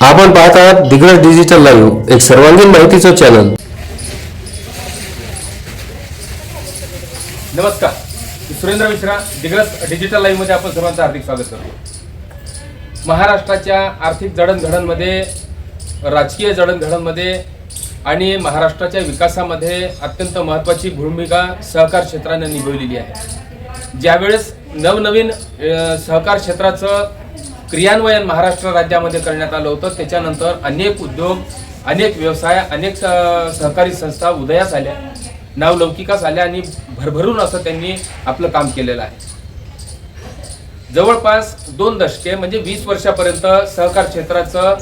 आपण पाहत आहात दिग्रज डिजिटल लाईव्ह एक सर्वांगीण माहितीचं चॅनल नमस्कार. मी सुरेंद्र मिश्रा दिग्रज डिजिटल लाईव्हमध्ये आपण सर्वांचं हार्दिक स्वागत करतो. महाराष्ट्राच्या आर्थिक जडणघडणमध्ये राजकीय जडणघडणमध्ये आणि महाराष्ट्राच्या विकासामध्ये अत्यंत महत्त्वाची भूमिका सहकार क्षेत्राने निभवलेली आहे. ज्यावेळेस नवनवीन सहकार क्षेत्राचं क्रियान्वयन महाराष्ट्र राज्यामध्ये करण्यात आलं होतं. त्याच्यानंतर अनेक उद्योग अनेक व्यवसाय अनेक सहकारी संस्था उदयास आल्या नावलौकिकास आल्या आणि भरभरून असं त्यांनी आपलं काम केलेलं आहे. जवळपास दोन दशके म्हणजे वीस वर्षापर्यंत सहकार क्षेत्राचं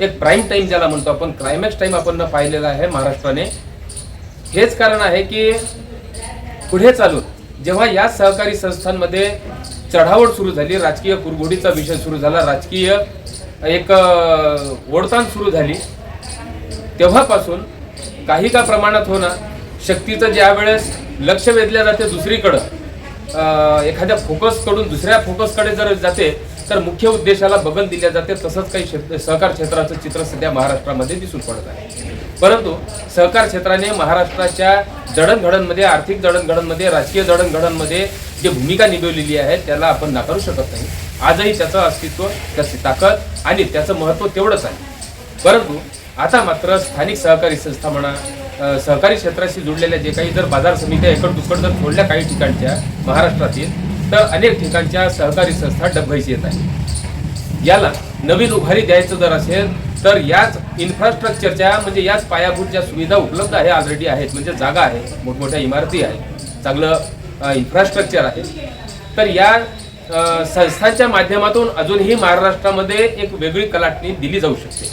एक प्राईम टाईम ज्याला म्हणतो आपण क्लायमॅक्स टाईम आपण पाहिलेला आहे महाराष्ट्राने. हेच कारण आहे की पुढे चालून जेव्हा या सहकारी संस्थांमध्ये चढावड सुरू झाली. राजकीय कुरघोडीचा विषय सुरू झाला. राजकीय एक ओढताण सुरू झाली. तेव्हापासून काही का प्रमाणात होणार शक्तीचं ज्या वेळेस लक्ष वेधल्या जाते दुसरीकडं एखाद्या फोकसकडून दुसऱ्या फोकसकडे जर जाते तर मुख्य उद्देशाला बगल दिल्या जाते. तसंच काही क्षेत्र सहकार क्षेत्राचं चित्र सध्या महाराष्ट्रामध्ये दिसून पडत आहे. परंतु सहकार क्षेत्राने महाराष्ट्राच्या जडणघडणमध्ये आर्थिक जडणघडणमध्ये राजकीय जडणघडणमध्ये जी भूमिका निभवलेली आहे त्याला आपण नाकारू शकत नाही. आजही त्याचं अस्तित्व त्याची ताकद आणि त्याचं महत्त्व तेवढंच आहे. परंतु आता मात्र स्थानिक सहकारी संस्था म्हणा सहकारी क्षेत्राशी जुडलेल्या जे काही जर बाजार समित्या एकड दुकड जर सोडल्या काही ठिकाणच्या महाराष्ट्रातील तर अनेक ठिकाणच्या सहकारी संस्था डबघाईस येत आहेत. याला नवीन उभारी द्यायचं जर असेल तर याच इन्फ्रास्ट्रक्चरच्या म्हणजे याच पायाभूत ज्या सुविधा उपलब्ध आहे ऑलरेडी आहेत. म्हणजे जागा आहे मोठमोठ्या इमारती आहेत चांगलं इन्फ्रास्ट्रक्चर आहे. तर या संस्थांच्या माध्यमातून अजूनही महाराष्ट्रामध्ये एक वेगळी कलाटणी दिली जाऊ शकते.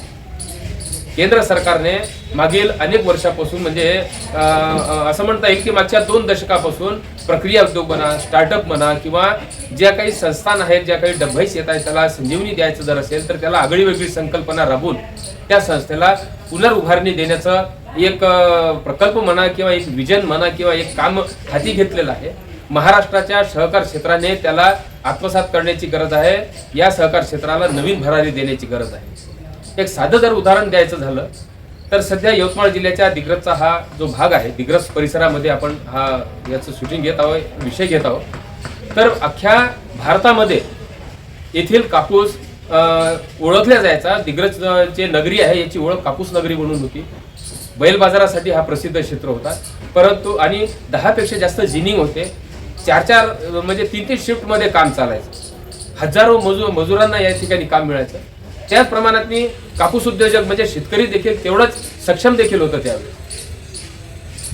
केंद्र सरकारने मागील अनेक वर्षापासून म्हणजे असं म्हणता येईल की मागच्या दोन दशकापासून प्रक्रिया उद्योग म्हणा स्टार्टअप म्हणा किंवा ज्या काही संस्थान आहेत ज्या काही डब्बाईस येत आहेत त्याला संजीवनी द्यायचं जर असेल तर त्याला आगळी वेगळी संकल्पना राबवून त्या संस्थेला पुनर्उभारणी देण्याचं एक प्रकल्प म्हणा किंवा एक विजन म्हणा किंवा एक काम हाती घेतलेलं आहे. महाराष्ट्राच्या सहकार क्षेत्राने त्याला आत्मसात करण्याची गरज आहे. या सहकार क्षेत्राला नवीन भरारी देण्याची गरज आहे. एक साधं जर उदाहरण द्यायचं झालं तर सध्या यवतमाळ जिल्ह्याच्या दिग्रजचा हा जो भाग आहे दिग्रज परिसरामध्ये आपण हा याचं शूटिंग घेत आहोत विषय घेत आहोत. तर अख्ख्या भारतामध्ये येथील कापूस ओळखल्या जायचा. दिग्रज जे नगरी आहे याची ओळख कापूस नगरी म्हणून होती. बैल बाजारासाठी हा प्रसिद्ध क्षेत्र होता. परंतु आणि दहापेक्षा जास्त जिनिंग होते. चार चार म्हणजे तीन तीन शिफ्टमध्ये काम चालायचं. हजारो मजूर मजुरांना या ठिकाणी काम मिळायचं. त्याच प्रमाणात मी कापूस उद्योजक म्हणजे शेतकरी देखील तेवढंच सक्षम देखील होतं त्यावेळी.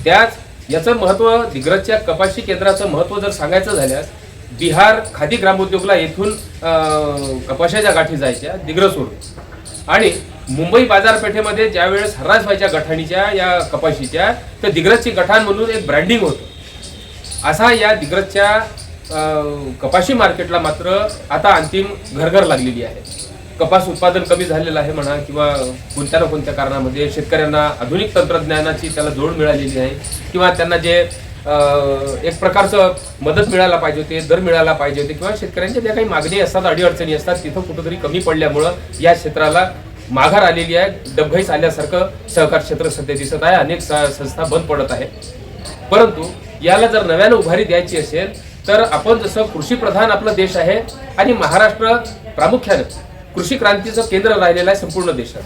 त्याच याचं महत्त्व दिग्रजच्या कपाशी केंद्राचं महत्त्व जर सांगायचं झाल्यास बिहार खादी ग्रामोद्योगला येथून कपाशाच्या गाठी जायच्या दिग्रसवरून आणि मुंबई बाजारपेठेमध्ये ज्यावेळेस हरास व्हायच्या गठाणीच्या या कपाशीच्या तर दिग्रजची गठाण म्हणून एक ब्रँडिंग होतं. असा या दिग्रजच्या अं, कपाशी मार्केटला मात्र आता अंतिम घरघर लागलेली आहे. कपास उत्पादन कमी झालेलं आहे म्हणा किंवा कोणत्या ना कोणत्या कारणामध्ये शेतकऱ्यांना आधुनिक तंत्रज्ञानाची त्याला जोड मिळालेली आहे किंवा त्यांना जे एक प्रकारचं मदत मिळायला पाहिजे होते दर मिळायला पाहिजे होते किंवा शेतकऱ्यांच्या ज्या काही मागणी असतात अडीअडचणी असतात तिथं कुठंतरी कमी पडल्यामुळं या क्षेत्राला माघार आलेली आहे. डबघाईस आल्यासारखं सहकार क्षेत्र सध्या दिसत आहे. अनेक संस्था बंद पडत आहे परंतु याला जर नव्यानं उभारी द्यायची असेल तर आपण जसं कृषी प्रधान आपला देश आहे आणि महाराष्ट्र प्रामुख्यानं कृषी क्रांतीचं केंद्र राहिलेलं आहे संपूर्ण देशात.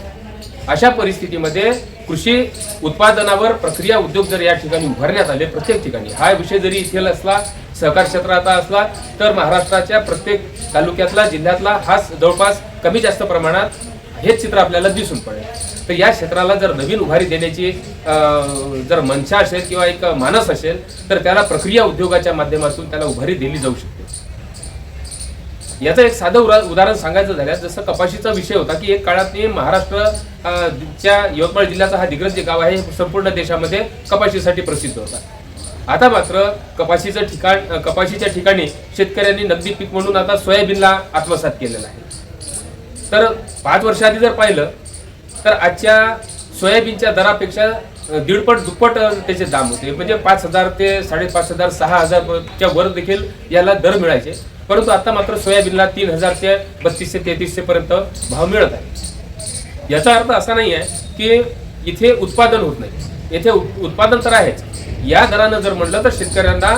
अशा परिस्थितीमध्ये कृषी उत्पादनावर प्रक्रिया उद्योग जर या ठिकाणी उभारण्यात आले प्रत्येक ठिकाणी हा विषय जरी इथे असला सहकार क्षेत्राचा असला तर महाराष्ट्राच्या प्रत्येक तालुक्यातला जिल्ह्यातला हाच जवळपास कमी जास्त प्रमाणात हेच चित्र आपल्याला दिसून पडेल. तर या क्षेत्राला जर नवीन उभारी देण्याची जर मनशा असेल किंवा एक मानस असेल तर त्याला प्रक्रिया उद्योगाच्या माध्यमातून त्याला उभारी दिली जाऊ शकते. याचं एक साधं उरा- उदाहरण सांगायचं झाल्यास जसं कपाशीचा विषय होता की एक काळात महाराष्ट्र च्या यवतमाळ जिल्ह्याचा हा दिग्रज जे गाव आहे हे संपूर्ण देशामध्ये कपाशीसाठी प्रसिद्ध होता. आता मात्र कपाशीचं ठिकाण कपाशीच्या ठिकाणी शेतकऱ्यांनी नगदी पीक म्हणून आता सोयाबीनला आत्मसात केलेला आहे. तर पाच वर्षाआधी जर पाहिलं तर आजच्या सोयाबीनच्या दरापेक्षा दीडपट दुप्पट त्याचे दाम होते. म्हणजे पाच हजार ते साडेपाच हजार सहा हजारच्या वर देखील याला दर मिळायचे. परंतु आता मात्र सोयाबीनला तीन हजार ते बत्तीसशे तेहतीसशे पर्यंत भाव मिळत आहे. याचा अर्थ असा नाही आहे की इथे उत्पादन होत नाही. येथे उत्पादन तर आहेच. या दरानं जर म्हणलं तर शेतकऱ्यांना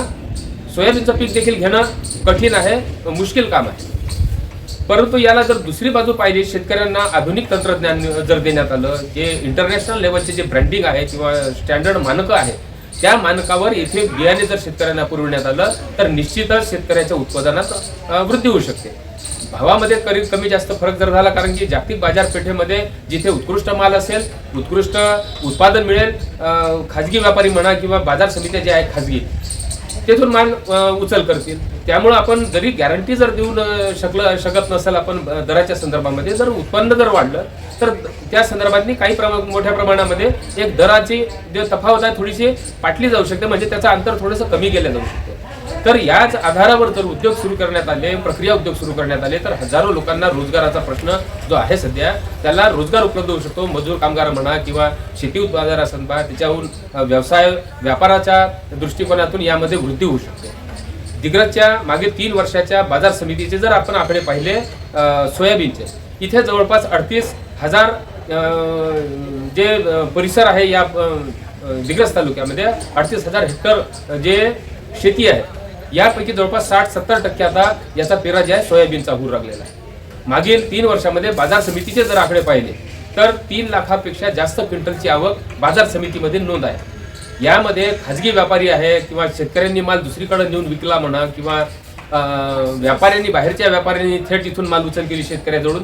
सोयाबीनचं पीक देखील घेणं कठीण आहे मुश्किल काम आहे. परंतु याला जर दुसरी बाजू पाहिजे शेतकऱ्यांना आधुनिक तंत्रज्ञान जर देण्यात आलं जे इंटरनॅशनल लेवलचे जे ब्रँडिंग आहे किंवा स्टँडर्ड मानकं आहे त्या मानकावर येथे बियाणे जर शेतकऱ्यांना पुरविण्यात आलं तर निश्चितच शेतकऱ्याच्या उत्पादनात वृद्धी होऊ शकते. भावामध्ये करीत कमी जास्त फरक जर झाला कारण की जागतिक बाजारपेठेमध्ये जिथे उत्कृष्ट माल असेल उत्कृष्ट उत्पादन मिळेल खाजगी व्यापारी म्हणा किंवा बाजार समित्या ज्या आहेत खाजगी तेथून माल उचल करतील. त्यामुळं आपण जरी गॅरंटी जर देऊ न शकलं शकत नसेल आपण दराच्या संदर्भामध्ये जर उत्पन्न जर वाढलं तर त्या संदर्भातनी काही प्रमा मोठ्या प्रमाणामध्ये एक दराची जे तफावत आहे थोडीशी पाटली जाऊ शकते. म्हणजे त्याचं अंतर थोडंसं कमी केलं जाऊ शकते. तर याच आधारावर जर उद्योग सुरू करण्यात आले प्रक्रिया उद्योग सुरू करण्यात आले तर हजारो लोकांना रोजगाराचा प्रश्न जो आहे सध्या त्याला रोजगार उपलब्ध होऊ शकतो. मजूर कामगार म्हणा किंवा शेती उत्पादना संदर्भात त्याच्याहून व्यवसाय व्यापाराच्या दृष्टिकोनातून यामध्ये वृद्धी होऊ शकते. दिग्रजच्या मागे तीन वर्षाच्या बाजार समितीचे जर आपण आकडे पाहिले सोयाबीनचे इथे जवळपास अडतीस हजार जे परिसर आहे या दिग्रज तालुक्यामध्ये अडतीस हजार हेक्टर जे शेती आहे. यापैकी जवळपास साठ सत्तर टक्के आता याचा पेरा जे आहे सोयाबीनचा होऊ लागलेला आहे. मागील तीन वर्षामध्ये बाजार समितीचे जर आकडे पाहिले तर तीन लाखापेक्षा जास्त क्विंटलची आवक बाजार समितीमध्ये नोंद आहे. यामध्ये खाजगी व्यापारी आहे किंवा शेतकऱ्यांनी माल दुसरीकडे नेऊन विकला म्हणा किंवा व्यापाऱ्यांनी बाहेरच्या व्यापाऱ्यांनी थेट इथून माल उचल केली शेतकऱ्याजवळून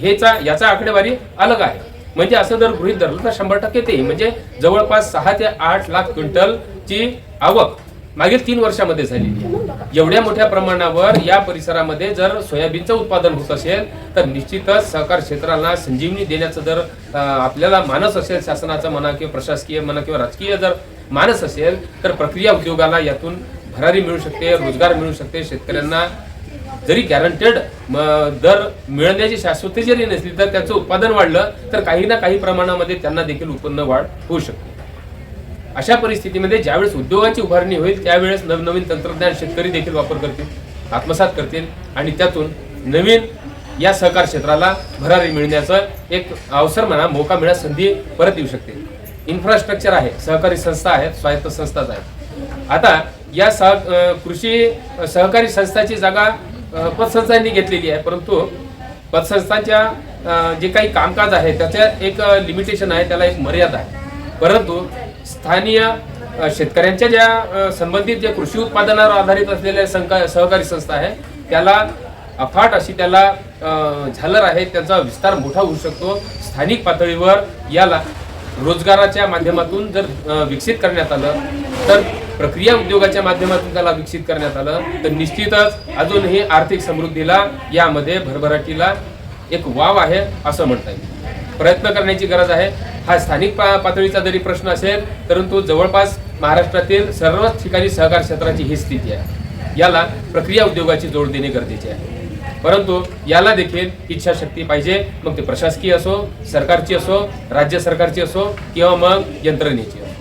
हेचा याचा आकडेवारी अलग आहे. म्हणजे असं जर गृहित धरलं तर शंभर टक्के ते. म्हणजे जवळपास सहा ते आठ लाख क्विंटलची आवक मागील तीन वर्षामध्ये झालेली एवढ्या मोठ्या प्रमाणावर या परिसरामध्ये जर सोयाबीनचं उत्पादन होत असेल तर निश्चितच सहकार क्षेत्राला संजीवनी देण्याचं जर आपल्याला मानस असेल शासनाचा म्हणा किंवा प्रशासकीय म्हणा किंवा राजकीय जर मानस असेल तर प्रक्रिया उद्योगाला यातून भरारी मिळू शकते रोजगार मिळू शकते. शेतकऱ्यांना जरी गॅरंटेड दर मिळण्याची शाश्वती जरी नसली तर त्याचं उत्पादन वाढलं तर काही ना काही प्रमाणामध्ये त्यांना देखील उत्पन्न वाढ होऊ शकते. अशा परिस्थितीमध्ये ज्यावेळेस उद्योगाची उभारणी होईल त्यावेळेस नवनवीन तंत्रज्ञान शेतकरी देखील वापर करतील आत्मसात करतील आणि त्यातून नवीन या सहकार क्षेत्राला भरारी मिळण्याचं एक अवसर म्हणा मोका मिळा संधी परत येऊ शकते. इन्फ्रास्ट्रक्चर आहे सहकारी संस्था आहेत स्वायत्त संस्थाच आहेत. आता या सह कृषी सहकारी संस्थाची जागा पतसंस्थांनी घेतलेली आहे परंतु पतसंस्थांच्या जे काही कामकाज आहे त्याचं एक लिमिटेशन आहे त्याला एक मर्यादा आहे. परंतु स्थानीय शेतकऱ्यांच्या ज्या संबंधित जे कृषी उत्पादनावर आधारित असलेल्या संका- सहकारी संस्था आहे त्याला अफाट अशी त्याला झालर आहे त्याचा विस्तार मोठा होऊ शकतो. स्थानिक पातळीवर याला रोजगाराच्या माध्यमातून जर विकसित करण्यात आलं तर प्रक्रिया उद्योगाच्या माध्यमातून त्याला विकसित करण्यात आलं तर निश्चितच अजूनही आर्थिक समृद्धीला यामध्ये भरभराटीला एक वाव आहे असं म्हणता येईल. प्रयत्न करण्याची गरज आहे. हा स्थानिक पा पातळीचा जरी प्रश्न असेल परंतु जवळपास महाराष्ट्रातील सर्वच ठिकाणी सहकार क्षेत्राची ही स्थिती आहे. याला प्रक्रिया उद्योगाची जोड देणे गरजेचे आहे. परंतु याला देखील इच्छाशक्ती पाहिजे. मग ते प्रशासकीय असो सरकारची असो राज्य सरकारची असो किंवा मग यंत्रणेची असो.